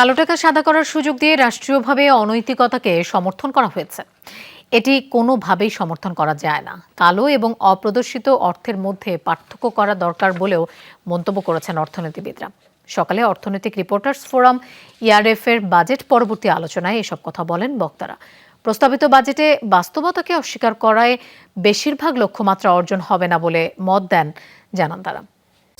কালো টাকা সাদা করার সুযোগ দিয়ে রাষ্ট্রীয়ভাবে অনৈতিকতাকে সমর্থন করা হয়েছে। এটি কোনোভাবেই সমর্থন করা যায় না। কালো এবং অপ্রদর্শিত অর্থের মধ্যে পার্থক্য করা দরকার বলেও মন্তব্য করেছেন অর্থনীতিবিদরা। সকালে অর্থনৈতিক রিপোর্টার্স ফোরাম ইআরএফ এর বাজেট পরবর্তী আলোচনায় এসব কথা বলেন বক্তারা। প্রস্তাবিত বাজেটে বাস্তবতাকে অস্বীকার করায় বেশিরভাগ লক্ষ্যমাত্রা অর্জন হবে না বলে মত দেন, জানান তারা।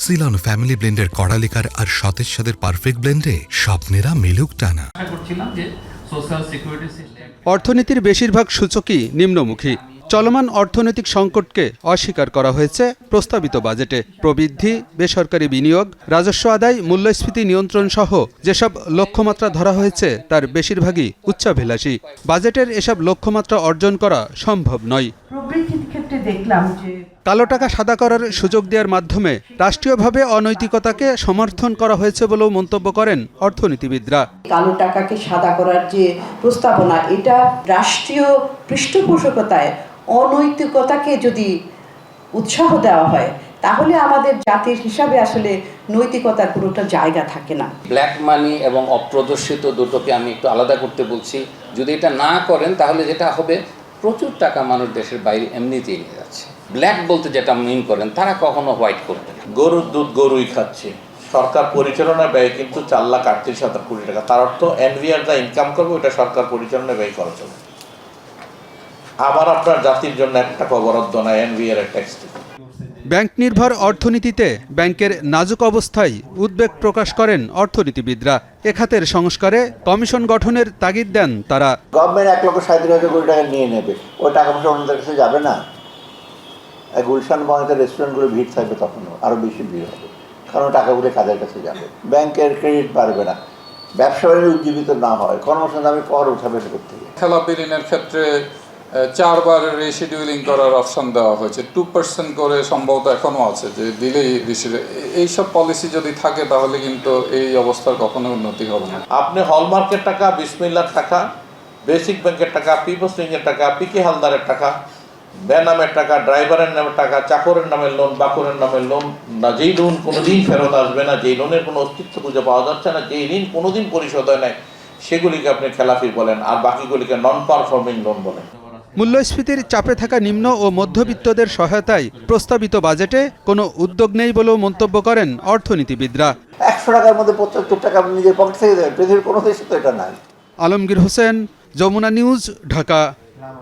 সিলন ফ্যামিলি ব্লেন্ডের কড়ালিকার আর সতেজ সাদের পারফেক্ট ব্লেন্ডে স্বপ্নেরা মিলুক টানা। আশা করছিলাম যে সোশ্যাল সিকিউরিটি সিস্টেম অর্থনীতির বেশিরভাগ সূচকই নিম্নমুখী। চলমান অর্থনৈতিক সংকটকে অস্বীকার করা হয়েছে প্রস্তাবিত বাজেটে। প্রবৃদ্ধি বেসরকারি বিনিয়োগ রাজস্ব আদায় মূল্যস্ফীতি নিয়ন্ত্রণ সহ যেসব লক্ষ্যমাত্রা ধরা হয়েছে তার বেশিরভাগই উচ্চাভিলাষী। বাজেটের এসব লক্ষ্যমাত্রা অর্জন করা সম্ভব নয়। প্রবৃদ্ধির ক্ষেত্রে দেখলাম যে কালো টাকা সাদা করার সুযোগ দেওয়ার মাধ্যমে রাষ্ট্রীয়ভাবে অনৈতিকতাকে সমর্থন করা হয়েছে বলেও মন্তব্য করেন অর্থনীতিবিদরা। কালো টাকাকে সাদা করার যে প্রস্তাবনা এটা রাষ্ট্রীয় পৃষ্ঠপোষকতায় অনৈতিকতাকে যদি উৎসাহ দেওয়া হয় তাহলে আমাদের জাতির হিসাবে আসলে নৈতিকতার কোনোটা জায়গা থাকে না। ব্ল্যাক মানি এবং অপ্রদর্শিত দুটোকে আমি একটু আলাদা করতে বলছি। যদি এটা না করেন তাহলে যেটা হবে প্রচুর টাকা মানুষ দেশের বাইরে এমনিতেই নিয়ে যাচ্ছে। ব্ল্যাক বলতে যেটা মিন করেন, তারা কখনো হোয়াইট করবে গরুর দুধ গরুই খাচ্ছে। সরকার পরিচালনা ব্যয় কিন্তু চার লাখ আটত্রিশ হাজার কোটি টাকা। তার অর্থ এনভিআর যা ইনকাম করবে, ওটা সরকার পরিচালনা ব্যয় খরচ হবে। আবার আপনার জাতির জন্য একটা টাকা নয় এনভিআর ট্যাক্স থেকে ব্যাংক নির্ভর অর্থনীতিতে ব্যাংকের নাজুক অবস্থায় উদ্বেগ প্রকাশ করেন অর্থনীতিবিদরা। এ খাতের সংস্কারে কমিশন গঠনের তাগিদ দেন তারা। গভর্নমেন্ট এক লক্ষ সাঁত্রিশ হাজার কোটি টাকা নিয়ে নেবে। ওই টাকা পয়সা অন্যদের কাছে যাবে না। গুলশান বঙ্গের রেস্টুরেন্টগুলো ভিড় থাকবে তখনও। আরও বেশি ভিড় হবে। কারণ টাকাগুলো কাদের কাছে যাবে? ব্যাংকের ক্রেডিট বাড়বে না। ব্যবসা উজ্জীবিত না হয়। কর্মসংস্থান আমি কর উঠাবে থেকে খেলা বিলীনের ক্ষেত্রে চারবার রিশিডিউলিং করার অপশন দেওয়া হয়েছে। টু পার্সেন্ট করে সম্ভবত এখনও আছে, যে দিলেই রিশিডিউল এইসব পলিসি যদি থাকে তাহলে কিন্তু এই অবস্থার কখনো উন্নতি হবে না। আপনি হলমার্কের টাকা, বিসমিল্লার টাকা বেসিক ব্যাংকের টাকা পিপলস ব্যাংকের টাকা, পিকে হালদারের টাকা, বেনামের টাকা ড্রাইভারের নামের টাকা, চাকরের নামের লোন বাকরের নামের লোন না যেই লোন কোনোদিন ফেরত আসবে না, যেই লোনের কোনো অস্তিত্ব খুঁজে পাওয়া যাচ্ছে না, যেই ঋণ কোনোদিন পরিশোধ হয় নাই, সেগুলিকে আপনি খেলাফি বলেন, আর বাকিগুলিকে নন পারফর্মিং লোন বলেন। মূল্যস্ফীতির চাপে থাকা নিম্ন ও মধ্যবিত্তদের সহায়তায় প্রস্তাবিত বাজেটে কোনো উদ্যোগ নেই বলেও মন্তব্য করেন অর্থনীতিবিদরা। একশো টাকার মধ্যে পঁচাত্তর টাকা নিজের পকেট থেকে দেবেন পৃথিবীর কোনো দেশে তো এটা নাই। আলমগীর হোসেন যমুনা নিউজ ঢাকা।